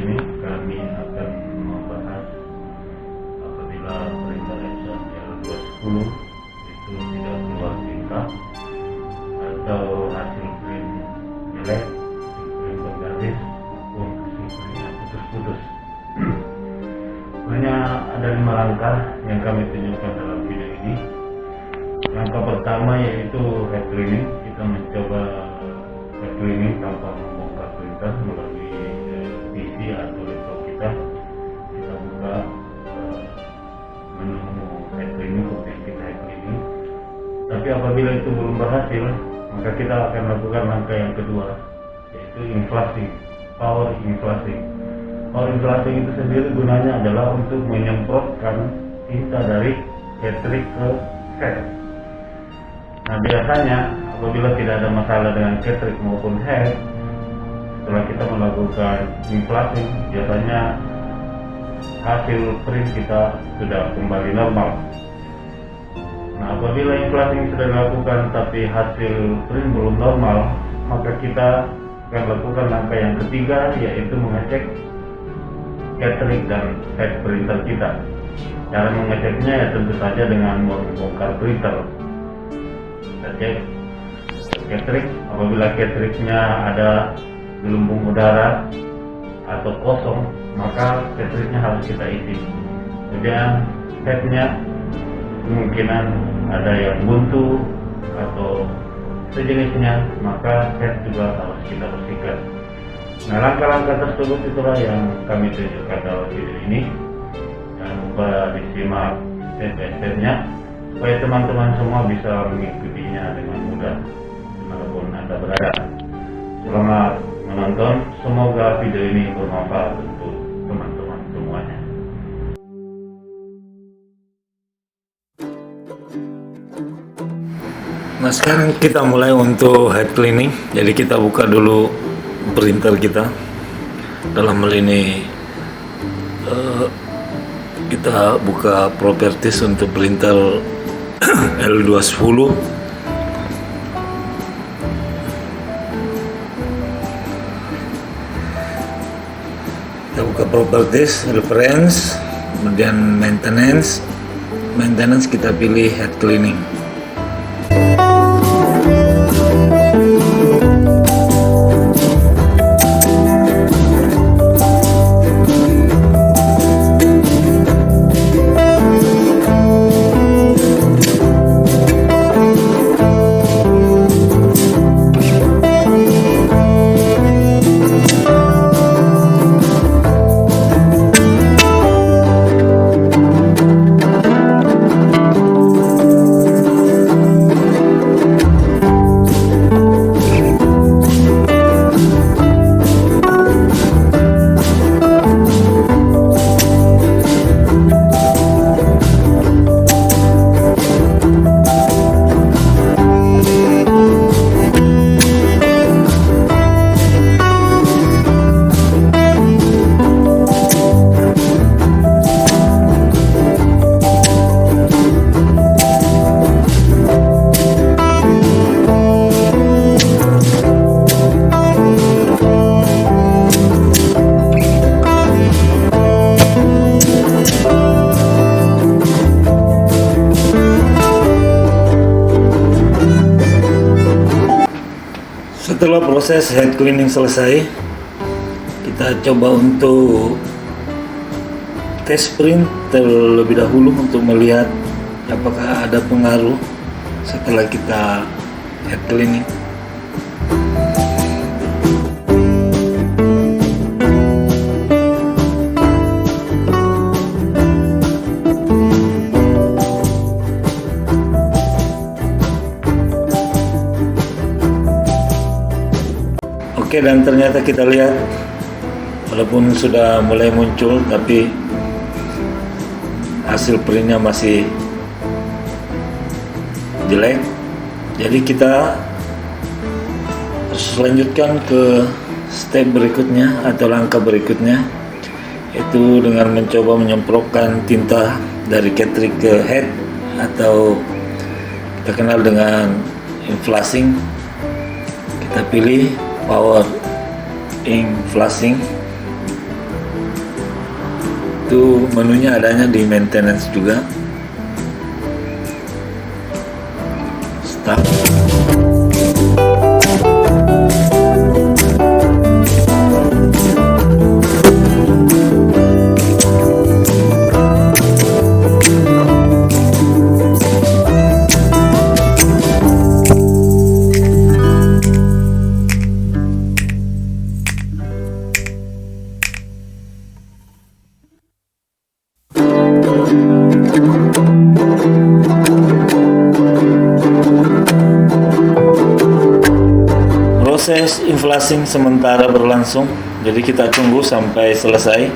ini kami akan membahas apabila perintah Eksan 210 Tapi apabila itu belum berhasil, maka kita akan lakukan langkah yang kedua, yaitu inflasi, power inflasi. Power inflasi itu sendiri gunanya adalah untuk menyemprotkan tinta dari catrik ke head. Nah biasanya apabila tidak ada masalah dengan catrik maupun head, setelah kita melakukan inflasi, biasanya hasil print kita sudah kembali normal. Nah, apabila inflasi ini sudah dilakukan tapi hasil print belum normal, maka kita akan lakukan langkah yang ketiga yaitu mengecek catering dan head printer kita. Cara mengeceknya ya tentu saja dengan membongkar printer. Kita cek catering, apabila cateringnya ada gelembung udara atau kosong, maka cateringnya harus kita isi. Kemudian headnya kemungkinan ada yang buntu atau sejenisnya maka head juga harus kita bersihkan nah langkah-langkah tersebut itulah yang kami tunjukkan dalam video ini. Jangan lupa disimak step by stepnya supaya teman-teman semua bisa mengikutinya dengan mudah di mana pun anda berada. Selamat menonton semoga video ini bermanfaat Nah sekarang kita mulai untuk head cleaning. Jadi kita buka dulu printer kita. Dalam hal ini eh, kita buka properties untuk printer L210. Kita buka properties, reference, kemudian maintenance. Maintenance kita pilih head cleaning. Proses head cleaning selesai, kita coba untuk tes print terlebih dahulu untuk melihat apakah ada pengaruh setelah kita head cleaning. Oke dan ternyata kita lihat walaupun sudah mulai muncul tapi hasil printnya masih jelek. Jadi kita harus lanjutkan ke step berikutnya atau langkah berikutnya itu dengan mencoba menyemprotkan tinta dari catering ke head atau kita kenal dengan inflasing kita pilih power ink flushing itu menunya adanya di maintenance juga inflasi sementara berlangsung. Jadi kita tunggu sampai selesai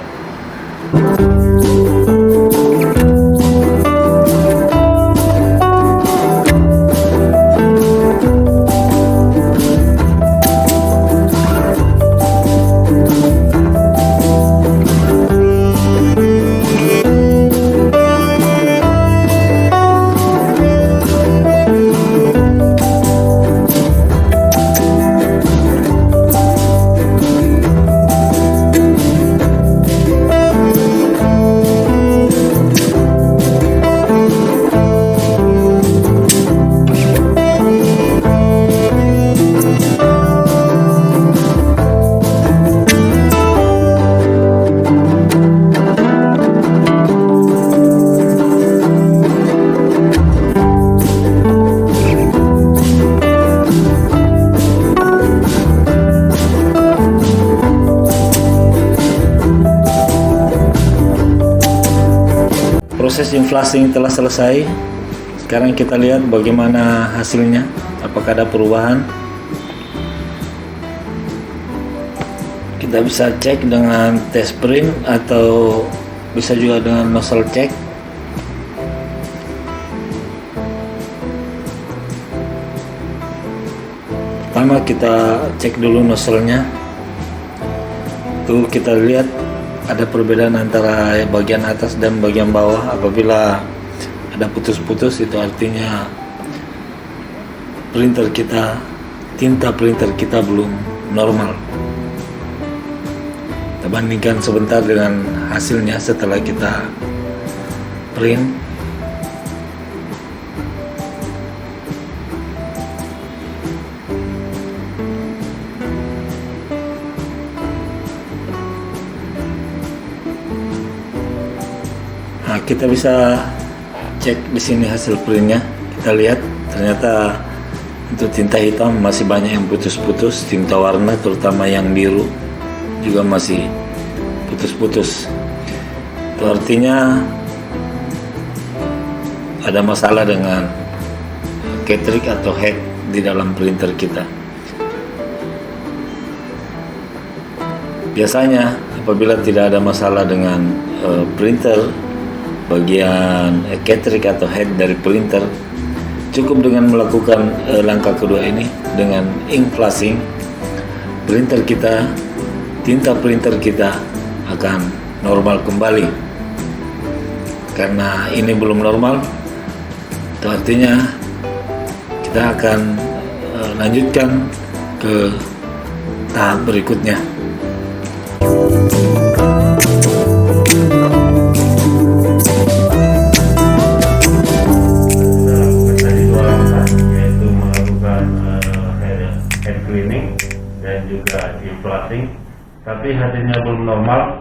proses inflasi telah selesai. Sekarang kita lihat bagaimana hasilnya. Apakah ada perubahan? Kita bisa cek dengan tes print atau bisa juga dengan nozzle check. Pertama kita cek dulu nozzle-nya. Tuh kita lihat ada perbedaan antara bagian atas dan bagian bawah apabila ada putus-putus itu artinya printer kita tinta printer kita belum normal. Kita bandingkan sebentar dengan hasilnya setelah kita print kita bisa cek di sini hasil printnya. Kita lihat ternyata untuk tinta hitam masih banyak yang putus-putus, tinta warna terutama yang biru juga masih putus-putus. Artinya ada masalah dengan cartridge atau head di dalam printer kita. Biasanya apabila tidak ada masalah dengan uh, printer bagian cartridge atau head dari printer cukup dengan melakukan eh, langkah kedua ini dengan ink flushing printer kita tinta printer kita akan normal kembali. Karena ini belum normal itu artinya kita akan eh, lanjutkan ke tahap berikutnya. Kita inflating tapi hasilnya belum normal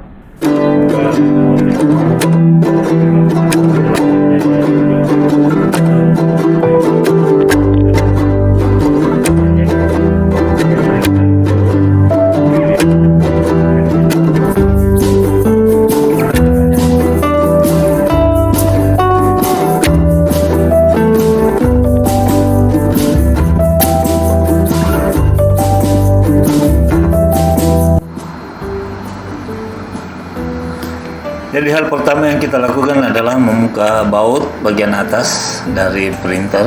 Jadi hal pertama yang kita lakukan adalah membuka baut bagian atas dari printer.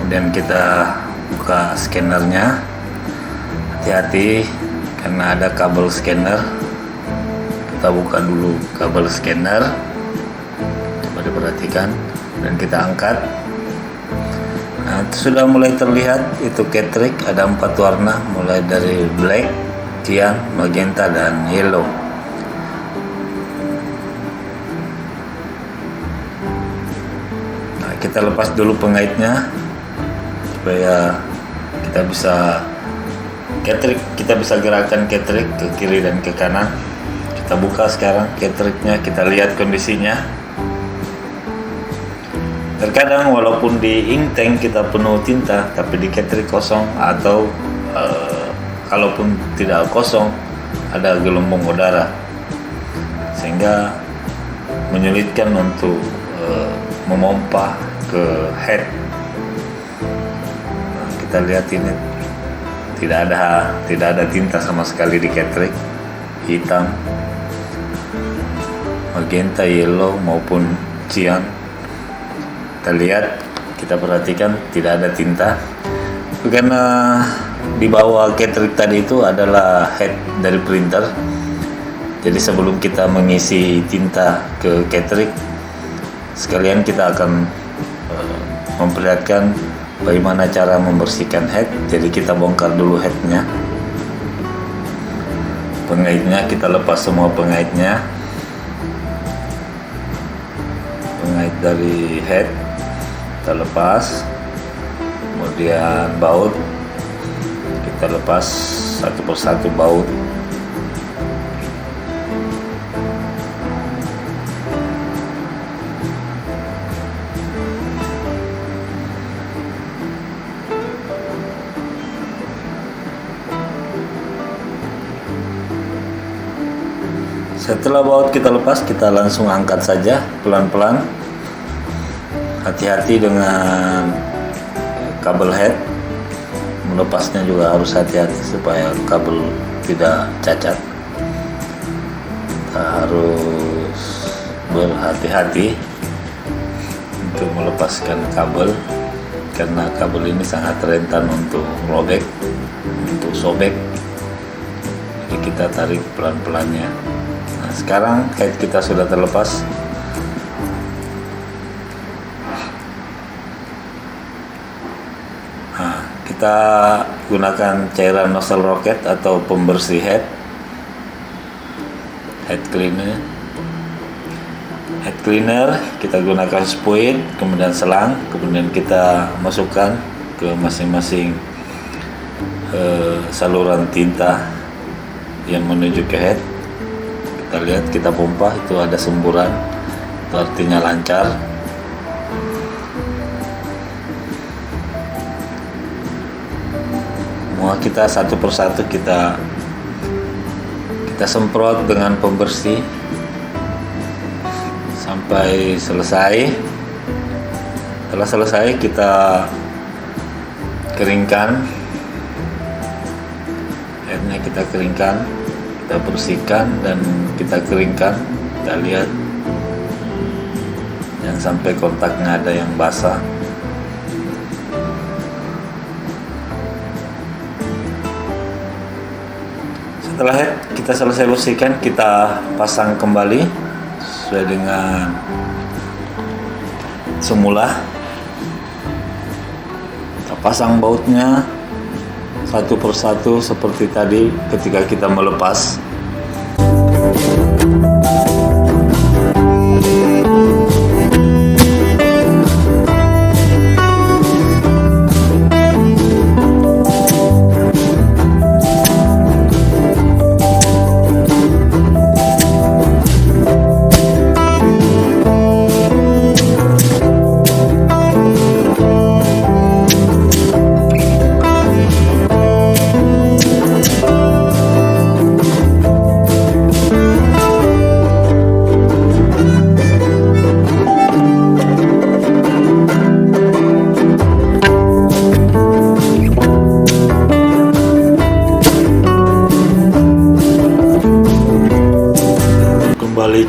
Kemudian kita buka scannernya. Hati-hati karena ada kabel scanner. Kita buka dulu kabel scanner. Coba diperhatikan dan kita angkat. Nah, sudah mulai terlihat itu cartridge ada empat warna mulai dari black, cyan, magenta dan yellow. Kita lepas dulu pengaitnya supaya kita bisa cartridge kita bisa gerakan cartridge ke kiri dan ke kanan. Kita buka sekarang cartridge-nya, kita lihat kondisinya. Terkadang walaupun di ink tank kita penuh tinta, tapi di cartridge kosong atau eh, kalaupun tidak kosong ada gelembung udara sehingga menyulitkan untuk eh, memompa ke head. Nah, kita lihat ini. Tidak ada tidak ada tinta sama sekali di catering. Hitam. Magenta yellow maupun cyan. Kita lihat kita perhatikan tidak ada tinta. Karena di bawah catering tadi itu adalah head dari printer. Jadi sebelum kita mengisi tinta ke catering sekalian kita akan memperlihatkan bagaimana cara membersihkan head. Jadi kita bongkar dulu headnya. Pengaitnya kita lepas semua pengaitnya. Pengait dari head kita lepas. Kemudian baut kita lepas satu persatu baut Setelah baut kita lepas, kita langsung angkat saja pelan-pelan. Hati-hati dengan kabel head. Melepasnya juga harus hati-hati supaya kabel tidak cacat. Kita harus berhati-hati untuk melepaskan kabel karena kabel ini sangat rentan untuk robek, untuk sobek. Jadi kita tarik pelan-pelannya. Sekarang kita sudah terlepas. Nah, kita gunakan cairan nozzle rocket atau pembersih head. Head cleaner. Head cleaner kita gunakan spuit, kemudian selang, kemudian kita masukkan ke masing-masing eh, saluran tinta yang menuju ke head kita lihat kita pompa itu ada semburan. Itu artinya lancar. Semua kita satu persatu kita kita semprot dengan pembersih. Sampai selesai. Setelah selesai kita keringkan. Akhirnya kita keringkan kita bersihkan dan kita keringkan kita lihat. Jangan sampai kontaknya ada yang basah. Setelah kita selesai bersihkan kita pasang kembali sesuai dengan semula. Kita pasang bautnya satu persatu seperti tadi ketika kita melepas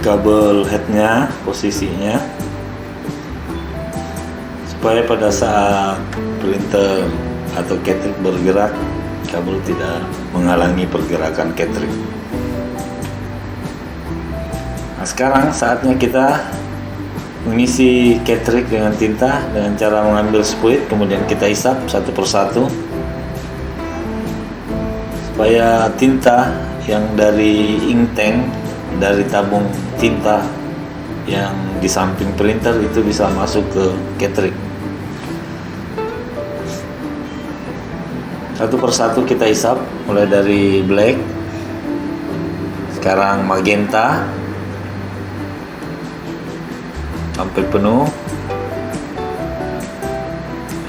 kabel headnya posisinya. Supaya pada saat printer atau catering bergerak kabel tidak menghalangi pergerakan catering nah sekarang saatnya kita mengisi catering dengan tinta dengan cara mengambil spuit kemudian kita hisap satu persatu. Supaya tinta yang dari ink tank dari tabung tinta yang di samping printer itu bisa masuk ke catering. Satu persatu kita hisap mulai dari black sekarang magenta sampai penuh.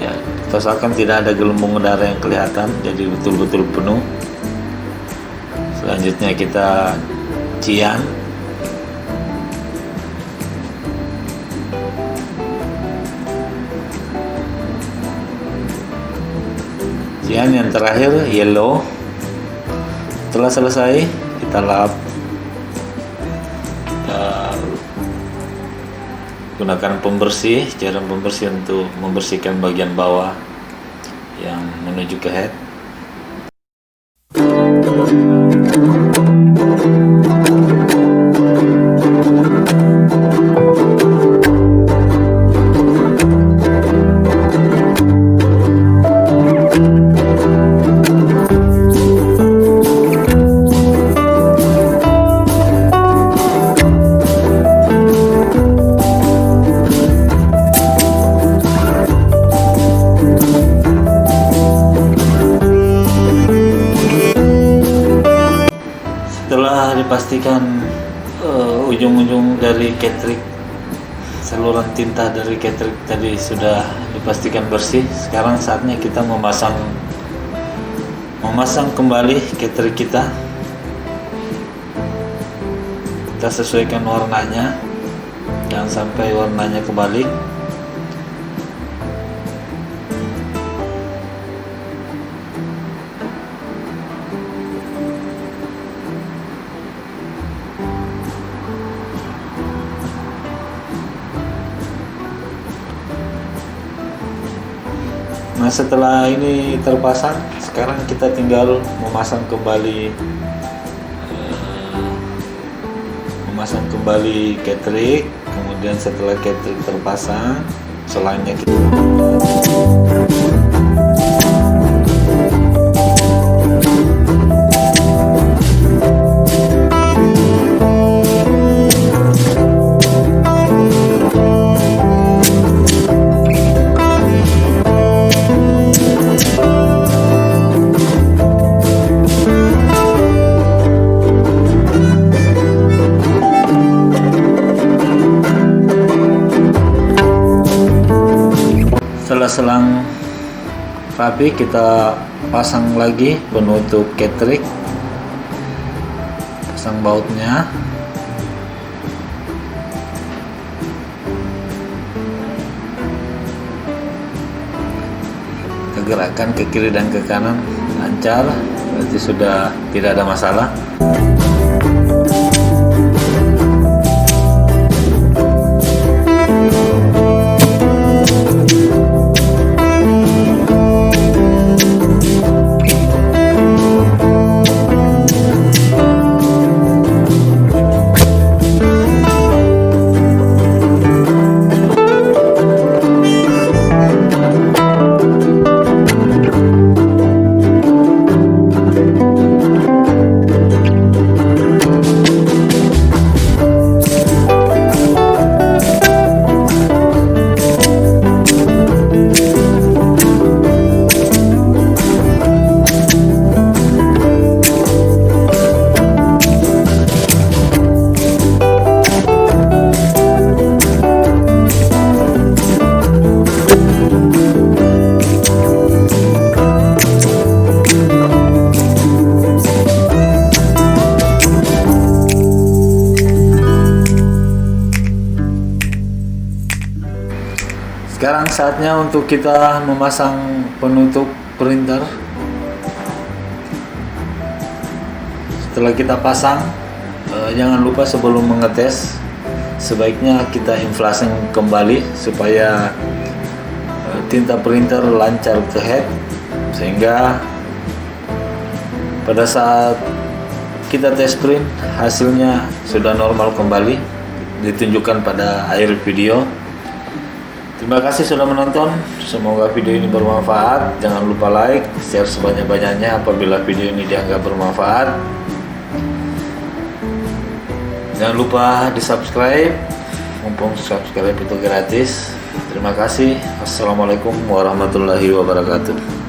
Ya kita usahakan tidak ada gelembung udara yang kelihatan jadi betul-betul penuh. Selanjutnya kita cian kemudian yang terakhir yellow. Setelah selesai kita lap. Kita gunakan pembersih cairan pembersih untuk membersihkan bagian bawah yang menuju ke head sudah dipastikan bersih. Sekarang saatnya kita memasang memasang kembali ketrik kita. Kita sesuaikan warnanya. Jangan sampai warnanya kebalik Nah setelah ini terpasang, sekarang kita tinggal memasang kembali eh, memasang kembali catering. Kemudian setelah catering terpasang, selangnya kita rapi kita pasang lagi penutup catering pasang bautnya. Kita gerakkan ke kiri dan ke kanan. Lancar. Berarti sudah tidak ada masalah saatnya untuk kita memasang penutup printer. Setelah kita pasang, eh, jangan lupa sebelum mengetes, sebaiknya kita inflasing kembali supaya eh, tinta printer lancar ke head, sehingga pada saat kita tes print hasilnya sudah normal kembali ditunjukkan pada akhir video Terima kasih sudah menonton. Semoga video ini bermanfaat. Jangan lupa like, share sebanyak-banyaknya apabila video ini dianggap bermanfaat. Jangan lupa di subscribe. Mumpung subscribe itu gratis. Terima kasih. Assalamualaikum warahmatullahi wabarakatuh.